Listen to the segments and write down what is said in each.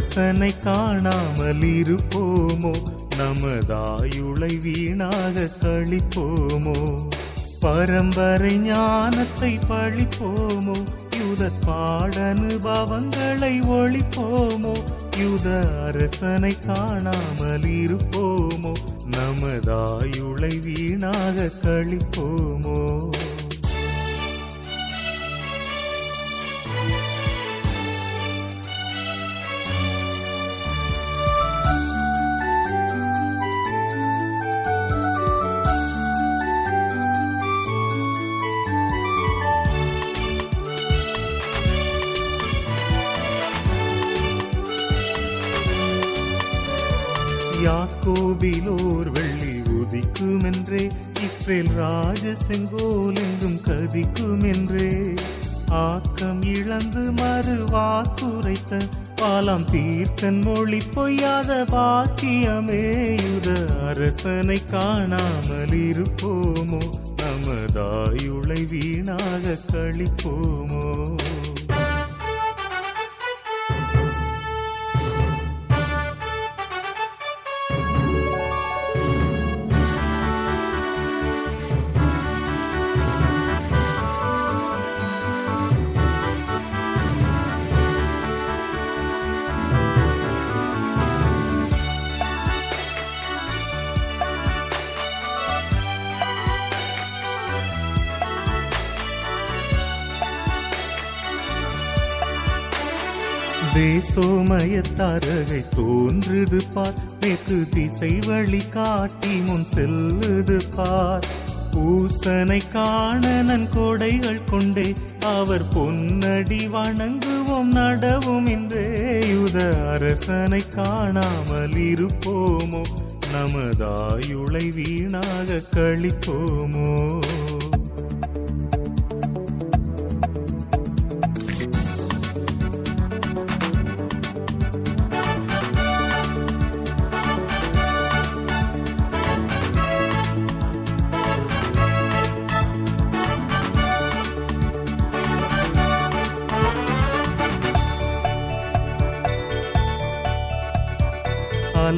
அரசனை காணாமல் இருப்போமோ? நமதாயுளை வீணாக கழிப்போமோ? பரம்பரை ஞானத்தை பழிப்போமோ? யுத பாடனுபவங்களை ஒழிப்போமோ? யுத அரசனை காணாமல் இருப்போமோ? நமதாயுளை வீணாக கழிப்போமோ? யாக்கோபிலோர் வெள்ளி உதிக்குமென்றே. இஸ்ரேல் ராஜ செங்கோல் எங்கும் கதிக்குமென்றே. ஆக்கம் இழந்து மறு வாக்குரைத்த பாலாம் தீர்த்தன் மொழி பொய்யாத பாக்கியமே. யுத அரசனை காணாமல் இருப்போமோ? நமதாயுளை வீணாக கழிப்போமோ? சோமயத்தாரகை தோன்றுது பார். மேற்கு திசை வழி காட்டி முன் செல்லுது பார். பூசனை காணனன் கொடைகள் கொண்டே அவர் பொன்னடி வணங்குவோம் நடவும் என்றே யுத அரசனை காணாமல் இருப்போமோ? நமதாயுளை வீணாக கழிப்போமோ?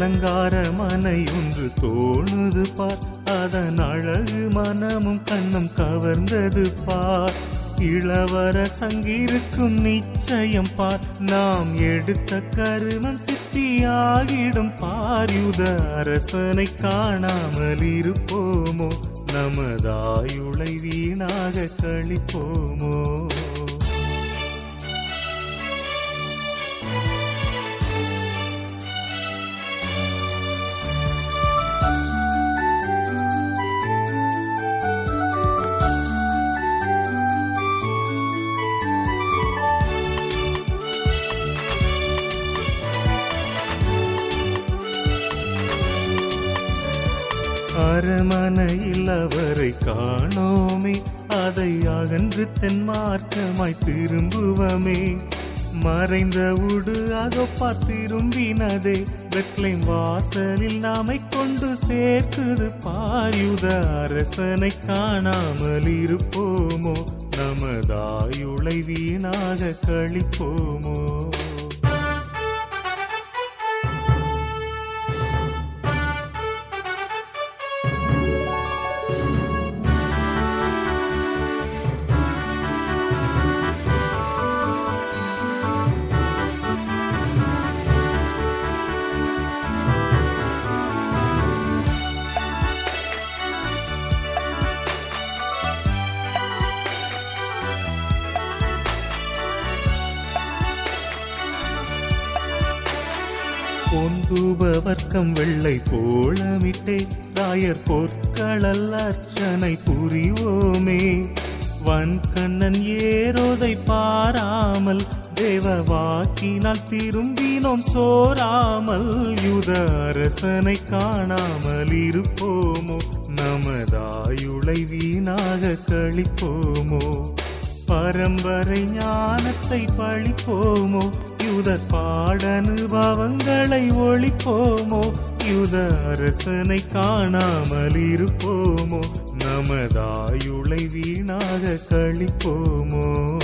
அலங்கார மனை ஒன்று தோணுது பார். அதன் அழகு மனமும் கண்ணும் கவர்ந்தது பார். இளவர சங்கிருக்கும் நிச்சயம் பார். நாம் எடுத்த கருமம் சித்தியாகிடும் பார். யுத அரசனை காணாமல் இருப்போமோ? நமதாயுளை வீணாக கழிப்போமோ? அரமனையில் அவரை காணோமே. அதை அகன்று மாற்றமாய் திரும்புவமே. மறைந்த உடு அதோ திரும்பினதே. வெட்லைம் வாசலில் நாமை கொண்டு சேர்க்குது. பாயுத அரசனை காணாமல் இருப்போமோ? நமதாயுளை வீணாக கழிப்போமோ? பொந்துபவர்க்கம் வெள்ளை போளமிட்டே தாயர் பொற்களல் அர்ச்சனை புரிவோமே. வன்கண்ணன் ஏரோதை பாராமல் தேவ வாக்கினால் திரும்பினோம் சோராமல் யுத அரசனை காணாமல் இருப்போமோ? நமதாயுளை வீணாக கழிப்போமோ? பரம்பரை ஞானத்தை பழிப்போமோ? யுத பாடனுபவங்களை ஒழிப்போமோ? யுத அரசனை காணாமல் இருப்போமோ? நமதாயுளை வீணாக கழிப்போமோ?